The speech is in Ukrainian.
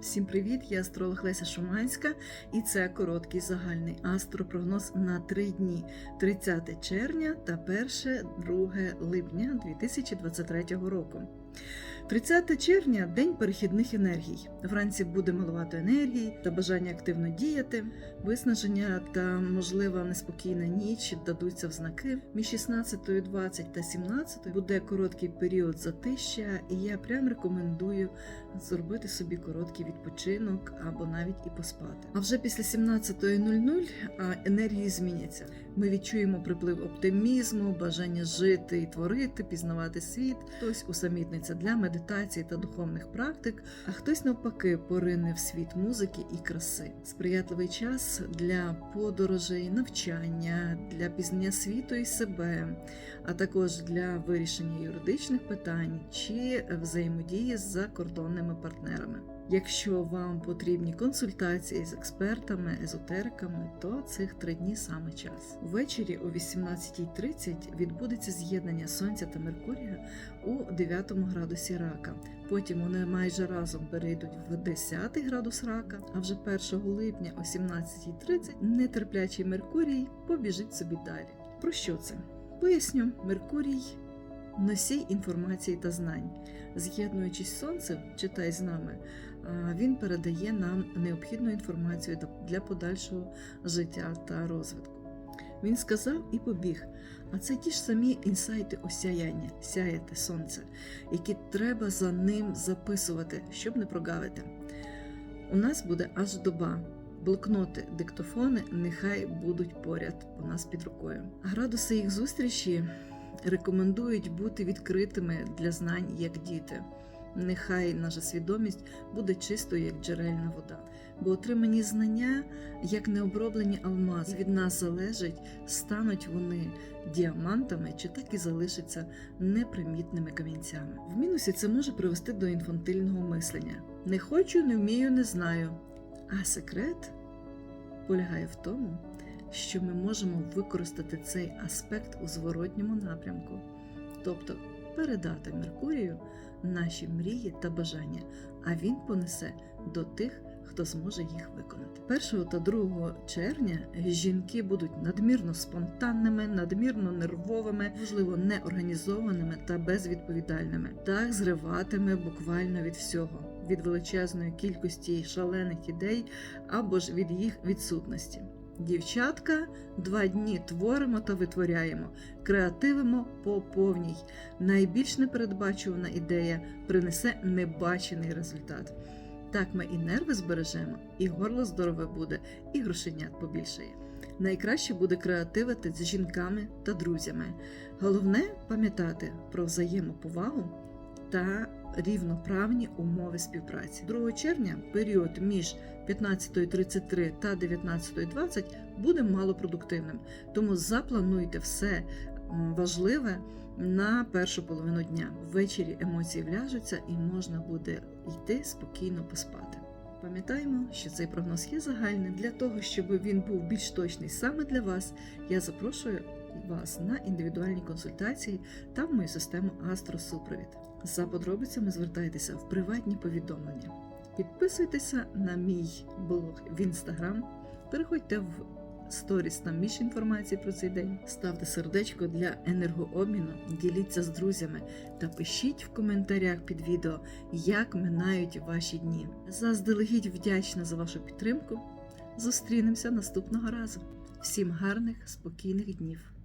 Всім привіт! Я астролог Леся Шуманська, і це короткий загальний астропрогноз на три дні: 30 червня та 1-2 липня 2023 року. 30 червня день перехідних енергій. Вранці буде малувати енергії та бажання активно діяти. Виснаження та можлива неспокійна ніч дадуться в знаки. Між 16.20 та 17 буде короткий період затища, і я прям рекомендую зробити собі короткий відпочинок або навіть і поспати. А вже після 17.00 енергії зміняться. Ми відчуємо приплив оптимізму, бажання жити і творити, пізнавати світ. Хтось усамітниться для медитації та духовних практик, а хтось навпаки порине в світ музики і краси. Сприятливий час для подорожей, навчання, для пізнання світу і себе, а також для вирішення юридичних питань чи взаємодії з закордонними партнерами. Якщо вам потрібні консультації з експертами, езотериками, то цих три дні саме час. Ввечері о 18.30 відбудеться з'єднання Сонця та Меркурія у 9 градусі рака. Потім вони майже разом перейдуть в 10 градус рака, а вже 1 липня о 17.30 нетерплячий Меркурій побіжить собі далі. Про що це? Поясню, Меркурій носій інформації та знань. З'єднуючись з сонцем, читай з нами, він передає нам необхідну інформацію для подальшого життя та розвитку. Він сказав і побіг. А це ті ж самі інсайти осяяння, сяєте сонце, які треба за ним записувати, щоб не прогавити. У нас буде аж доба. Блокноти, диктофони нехай будуть поряд у нас під рукою. Градуси їх зустрічі рекомендують бути відкритими для знань як діти. Нехай наша свідомість буде чистою, як джерельна вода, бо отримані знання, як необроблені алмази, від нас залежить, стануть вони діамантами чи так і залишаться непримітними камінцями. В мінусі це може привести до інфантильного мислення: не хочу, не вмію, не знаю. А секрет полягає в тому, що ми можемо використати цей аспект у зворотньому напрямку, тобто передати Меркурію наші мрії та бажання, а він понесе до тих, хто зможе їх виконати. 1 та 2 червня жінки будуть надмірно спонтанними, надмірно нервовими, можливо, неорганізованими та безвідповідальними. Так зриватиме буквально від всього. Від величезної кількості шалених ідей або ж від їх відсутності. Дівчатка, два дні творимо та витворяємо, креативимо по повній. Найбільш непередбачувана ідея принесе небачений результат. Так ми і нерви збережемо, і горло здорове буде, і грошенят побільшає. Найкраще буде креативити з жінками та друзями. Головне пам'ятати про взаємоповагу та рівноправні умови співпраці. 2 червня період між 15.33 та 19.20 буде малопродуктивним, тому заплануйте все важливе на першу половину дня. Ввечері емоції вляжуться і можна буде йти спокійно поспати. Пам'ятаємо, що цей прогноз є загальним. Для того, щоб він був більш точний саме для вас, я запрошую вас на індивідуальні консультації та в мою систему Астросупровід. За подробицями звертайтеся в приватні повідомлення. Підписуйтеся на мій блог в інстаграм, переходьте в сторіс там більше інформації про цей день. Ставте сердечко для енергообміну, діліться з друзями та пишіть в коментарях під відео, як минають ваші дні. Заздалегідь вдячна за вашу підтримку. Зустрінемося наступного разу. Всім гарних, спокійних днів!